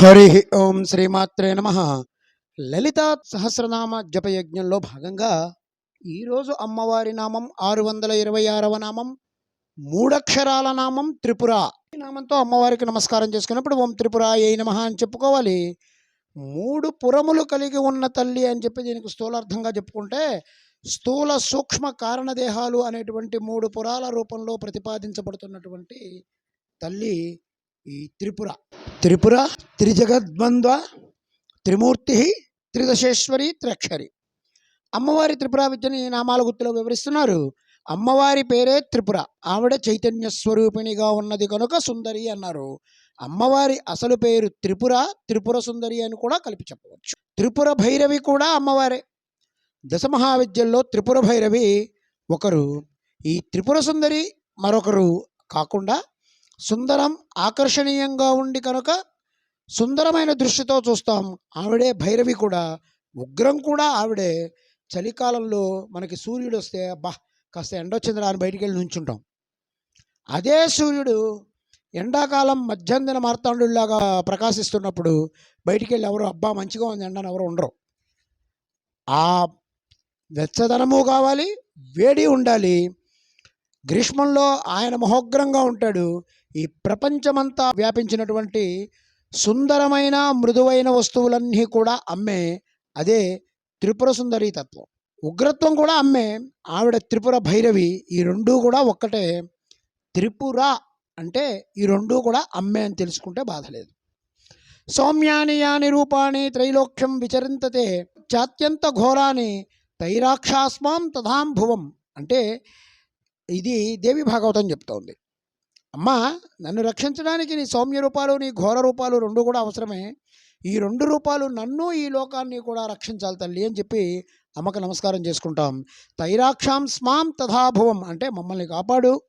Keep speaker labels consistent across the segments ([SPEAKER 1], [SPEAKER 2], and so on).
[SPEAKER 1] హరి ఓం శ్రీమాత్రే నమ. లలిత సహస్రనామ జపయజ్ఞంలో భాగంగా ఈరోజు అమ్మవారి నామం ఆరు వందల ఇరవై ఆరవ నామం మూడక్షరాల నామం త్రిపుర. ఈ నామంతో అమ్మవారికి నమస్కారం చేసుకున్నప్పుడు ఓం త్రిపుర ఏ నమ అని చెప్పుకోవాలి. మూడు పురములు కలిగి ఉన్న తల్లి అని చెప్పి దీనికి స్థూలార్థంగా చెప్పుకుంటే స్థూల సూక్ష్మ కారణదేహాలు అనేటువంటి మూడు పురాల రూపంలో ప్రతిపాదించబడుతున్నటువంటి తల్లి ఈ త్రిపుర. త్రిపుర త్రిజగద్వంద్వ త్రిమూర్తి త్రిదశేశ్వరి త్రక్షరి. అమ్మవారి త్రిపుర విద్యని నామాల గుర్తులో వివరిస్తున్నారు. అమ్మవారి పేరే త్రిపుర. ఆవిడ చైతన్య స్వరూపిణిగా ఉన్నది కనుక సుందరి అన్నారు. అమ్మవారి అసలు పేరు త్రిపుర త్రిపుర సుందరి అని కూడా కలిపి చెప్పవచ్చు. త్రిపుర భైరవి కూడా అమ్మవారే. దశమహావిద్యల్లో త్రిపుర భైరవి ఒకరు. ఈ త్రిపుర సుందరి మరొకరు కాకుండా సుందరం ఆకర్షణీయంగా ఉండి కనుక సుందరమైన దృష్టితో చూస్తాం. ఆవిడే భైరవి కూడా ఉగ్రం కూడా ఆవిడే. చలికాలంలో మనకి సూర్యుడు వస్తే అబ్బా కాస్త ఎండొచ్చిందిరా అని బయటికి వెళ్ళి నుంచుంటాం. అదే సూర్యుడు ఎండాకాలం మధ్యాహ్న మార్తాండులాగా ప్రకాశిస్తున్నప్పుడు బయటికి వెళ్ళి ఎవరు అబ్బా మంచిగా ఉంది ఎండని ఎవరు ఉండరు. ఆ వెచ్చదనము కావాలి వేడి ఉండాలి. గ్రీష్మంలో ఆయన మహోగ్రంగా ఉంటాడు. ఈ ప్రపంచమంతా వ్యాపించినటువంటి సుందరమైన మృదువైన వస్తువులన్నీ కూడా అమ్మే అదే త్రిపుర సుందరి తత్వం. ఉగ్రత్వం కూడా అమ్మే ఆవిడ త్రిపుర భైరవి. ఈ రెండూ కూడా ఒక్కటే. త్రిపుర అంటే ఈ రెండూ కూడా అమ్మే అని తెలుసుకుంటే బాధ లేదు సౌమ్యాని యాని రూపాణి త్రైలోక్యం విచరింతతే చాత్యంత ఘోరాని తైరాక్షాస్మాం తథాం భువం అంటే ఇది దేవి భాగవతం చెప్తోంది. అమ్మా నన్ను రక్షించడానికి నీ సౌమ్య రూపాలు నీ ఘోర రూపాలు రెండు కూడా అవసరమే. ఈ రెండు రూపాలు నన్ను ఈ లోకాన్ని కూడా రక్షించాలి తల్లి అని చెప్పి అమ్మకు నమస్కారం చేసుకుంటాం. తైరాక్షాం స్మాం తథాభువం అంటే మమ్మల్ని కాపాడు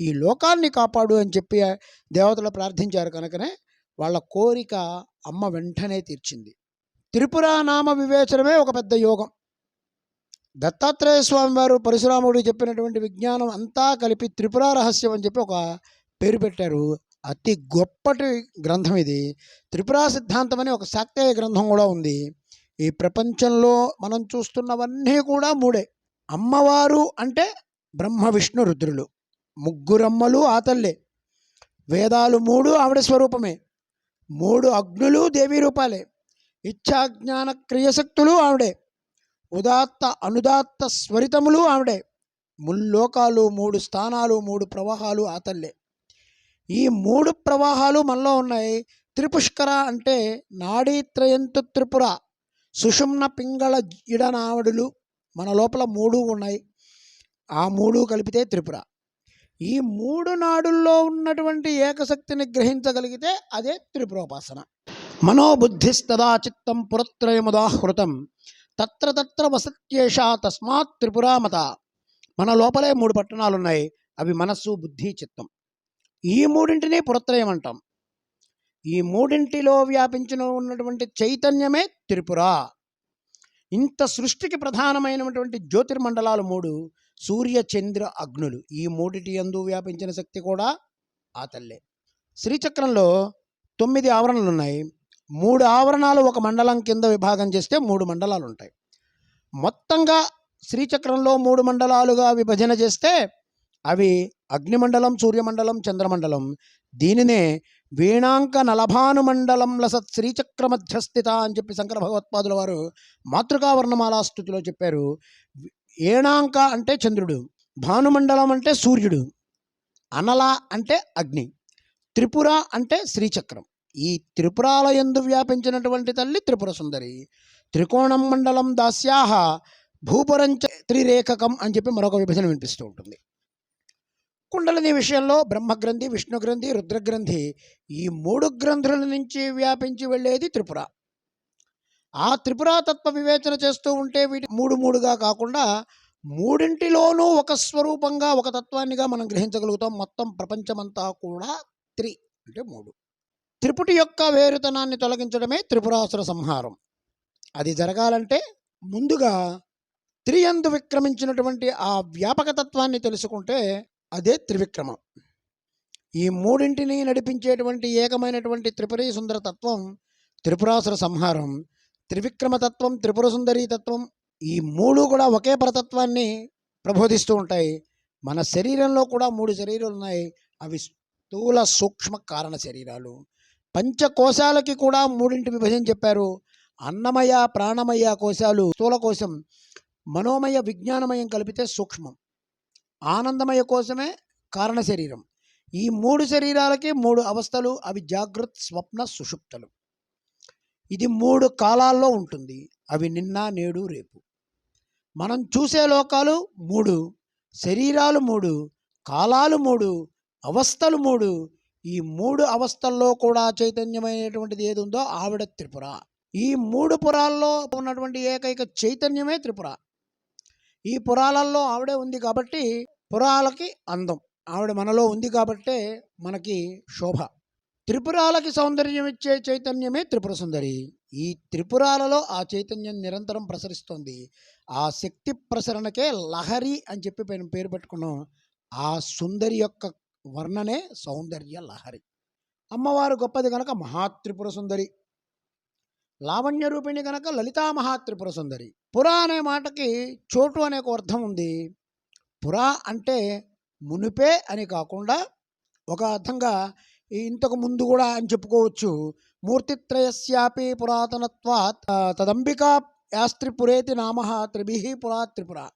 [SPEAKER 1] ఈ లోకాన్ని కాపాడు అని చెప్పి దేవతలు ప్రార్థించారు కనుకనే వాళ్ళ కోరిక అమ్మ వెంటనే తీర్చింది. త్రిపుర నామ వివేచనమే ఒక పెద్ద యోగం. దత్తాత్రేయ స్వామి వారు పరశురాముడు చెప్పినటువంటి విజ్ఞానం అంతా కలిపి త్రిపుర రహస్యం అని చెప్పి ఒక పేరు పెట్టారు. అతి గొప్పటి గ్రంథం ఇది. త్రిపుర సిద్ధాంతం అని ఒక శాక్తేయ గ్రంథం కూడా ఉంది. ఈ ప్రపంచంలో మనం చూస్తున్నవన్నీ కూడా మూడే. అమ్మవారు అంటే బ్రహ్మ విష్ణు రుద్రులు. ముగ్గురమ్మలు ఆ తల్లే. వేదాలు మూడు ఆవిడ స్వరూపమే. మూడు అగ్నులు దేవీ రూపాలే. ఇచ్ఛాజ్ఞాన క్రియశక్తులు ఆవిడే. ఉదాత్త అనుదాత్త స్వరితములు ఆవిడే. ముల్లోకాలు మూడు స్థానాలు మూడు ప్రవాహాలు ఆ తల్లే. ఈ మూడు ప్రవాహాలు మనలో ఉన్నాయి. త్రిపుష్కర అంటే నాడీత్రయంతు త్రిపుర సుషుమ్న పింగళ ఇడనావడులు మన లోపల మూడు ఉన్నాయి. ఆ మూడు కలిపితే త్రిపుర. ఈ మూడు నాడుల్లో ఉన్నటువంటి ఏకశక్తిని గ్రహించగలిగితే అదే త్రిపురోపాసన. మనోబుద్ధిస్తదా చిత్తం పురత్రయముదాహృతం. తత్ర తత్ర వసత్యేష తస్మాత్ త్రిపురామత మన లోపలే మూడు పట్టణాలు ఉన్నాయి అవి మనస్సు బుద్ధి చిత్తం. ఈ మూడింటిని పురత్రయం అంటాం ఈ మూడింటిలో వ్యాపించిన ఉన్నటువంటి చైతన్యమే త్రిపుర. ఇంత సృష్టికి ప్రధానమైనటువంటి జ్యోతిర్మండలాలు మూడు సూర్య చంద్ర అగ్నులు. ఈ మూడిటి యందు వ్యాపించిన శక్తి కూడా ఆ తల్లే. శ్రీచక్రంలో తొమ్మిది ఆవరణలు ఉన్నాయి మూడు ఆవరణాలు ఒక మండలం కింద విభాగం చేస్తే మూడు మండలాలు ఉంటాయి మొత్తంగా శ్రీచక్రంలో మూడు మండలాలుగా విభజన చేస్తే అవి అగ్నిమండలం సూర్యమండలం చంద్రమండలం. దీనినే వీణాంక నలభాను మండలం లసత్ శ్రీచక్ర మధ్యస్థిత అని చెప్పి శంకర భగవత్పాదుల వారు మాతృకావర్ణమాలా స్థుతిలో చెప్పారు. ఏణాంక అంటే చంద్రుడు భానుమండలం అంటే సూర్యుడు అనల అంటే అగ్ని త్రిపుర అంటే శ్రీచక్రం. ఈ త్రిపురాలయందు వ్యాపించినటువంటి తల్లి త్రిపుర సుందరి. త్రికోణం మండలం దాస్యాహ భూపురంచ త్రిరేఖకం అని చెప్పి మరొక విభజన వినిపిస్తూ ఉంటుంది. కుండలిని విషయంలో బ్రహ్మగ్రంథి విష్ణుగ్రంథి రుద్రగ్రంథి ఈ మూడు గ్రంథుల నుంచి వ్యాపించి వెళ్ళేది త్రిపుర. ఆ త్రిపుర తత్వ వివేచన చేస్తూ ఉంటే వీటి మూడు మూడుగా కాకుండా మూడింటిలోనూ ఒక స్వరూపంగా ఒక తత్వాన్నిగా మనం గ్రహించగలుగుతాం. మొత్తం ప్రపంచమంతా కూడా త్రి అంటే మూడు. త్రిపుటి యొక్క వేరుతనాన్ని తొలగించడమే త్రిపురాసుర సంహారం. అది జరగాలంటే ముందుగా త్రియందు విక్రమించినటువంటి ఆ వ్యాపకతత్వాన్ని తెలుసుకుంటే అదే త్రివిక్రమం. ఈ మూడింటిని నడిపించేటువంటి ఏకమైనటువంటి త్రిపురీ సుందర తత్వం త్రిపురాసుర సంహారం త్రివిక్రమతత్వం త్రిపుర సుందరీ తత్వం ఈ మూడు కూడా ఒకే పరతత్వాన్ని ప్రబోధిస్తూ ఉంటాయి. మన శరీరంలో కూడా మూడు శరీరాలు ఉన్నాయి. అవి స్థూల సూక్ష్మ కారణ శరీరాలు. పంచకోశాలకి కూడా మూడింటి విభజన చెప్పారు. అన్నమయ ప్రాణమయ కోశాలు స్థూల కోశం మనోమయ విజ్ఞానమయం కలిపితే సూక్ష్మం. ఆనందమయ కోసమే కారణ శరీరం. ఈ మూడు శరీరాలకి మూడు అవస్థలు అవి జాగృత్ స్వప్న సుషుప్తలు. ఇది మూడు కాలాల్లో ఉంటుంది. అవి నిన్న నేడు రేపు. మనం చూసే లోకాలు మూడు. శరీరాలు మూడు. కాలాలు మూడు. అవస్థలు మూడు. ఈ మూడు అవస్థల్లో కూడా చైతన్యమైనటువంటిది ఏది ఉందో ఆవిడ త్రిపుర. ఈ మూడు పురాల్లో ఉన్నటువంటి ఏకైక చైతన్యమే త్రిపుర. ఈ పురాలల్లో ఆవిడే ఉంది కాబట్టి పురాలకి అందం. ఆవిడ మనలో ఉంది కాబట్టే మనకి శోభ. త్రిపురాలకి సౌందర్యం ఇచ్చే చైతన్యమే త్రిపుర సుందరి. ఈ త్రిపురాలలో ఆ చైతన్యం నిరంతరం ప్రసరిస్తోంది. ఆ శక్తి ప్రసరణకే లహరి అని చెప్పి మేము పేరు పెట్టుకున్నాం. ఆ సుందరి యొక్క వర్ణనే సౌందర్య లహరి. అమ్మవారు గొప్పది కనుక మహాత్రిపుర సుందరి. లావణ్య రూపిణి కనుక లలితా మహాత్రిపుర సుందరి. పురా అనే మాటకి చోటు అనే ఒక అర్థం ఉంది. పురా అంటే మునిపే అని కాకుండా ఒక అర్థంగా ఇంతకు ముందు కూడా అని చెప్పుకోవచ్చు. మూర్తిత్రయస్యాపి పురాతనత్వాత్ తదంబికా యాస్త్రిపురేతి నామ త్రిభి పురా త్రిపుర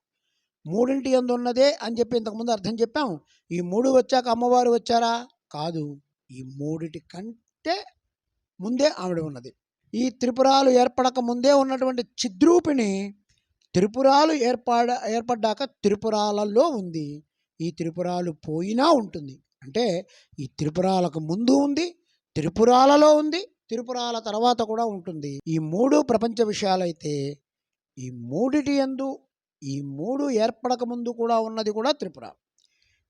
[SPEAKER 1] మూడింటి ఎందు ఉన్నదే అని చెప్పి ఇంతకుముందు అర్థం చెప్పాం ఈ మూడు వచ్చాక అమ్మవారు వచ్చారా? కాదు. ఈ మూడిటి కంటే ముందే ఆవిడ ఉన్నది. ఈ త్రిపురాలు ఏర్పడక ముందే ఉన్నటువంటి చిద్రూపిణి త్రిపురాలు ఏర్పడ ఏర్పడ్డాక త్రిపురాలలో ఉంది. ఈ త్రిపురాలు పోయినా ఉంటుంది. అంటే ఈ త్రిపురాలకు ముందు ఉంది త్రిపురాలలో ఉంది త్రిపురాల తర్వాత కూడా ఉంటుంది. ఈ మూడు ప్రపంచ విషయాలైతే ఈ మూడిటి యందు ఈ మూడు ఏర్పడక ముందు కూడా ఉన్నది కూడా త్రిపుర.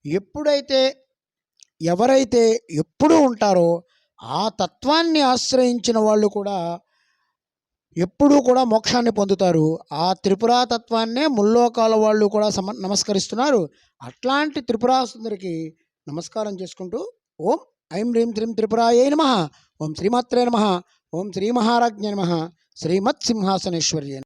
[SPEAKER 1] ఎప్పుడైతే ఎవరైతే ఎప్పుడు ఉంటారో ఆ తత్వాన్ని ఆశ్రయించిన వాళ్ళు కూడా ఎప్పుడూ కూడా మోక్షాన్ని పొందుతారు. ఆ త్రిపురా తత్వాన్నే ముల్లోకాల వాళ్ళు కూడా సమ నమస్కరిస్తున్నారు. అట్లాంటి త్రిపురా సుందరికి నమస్కారం చేసుకుంటూ ఓం ఐం హ్రీం త్రీం త్రిపురాయే నమ. ఓం శ్రీమాత్రే నమ. ఓం శ్రీ మహారాజ్ఞ నమ. శ్రీమత్ సింహాసనేశ్వర్య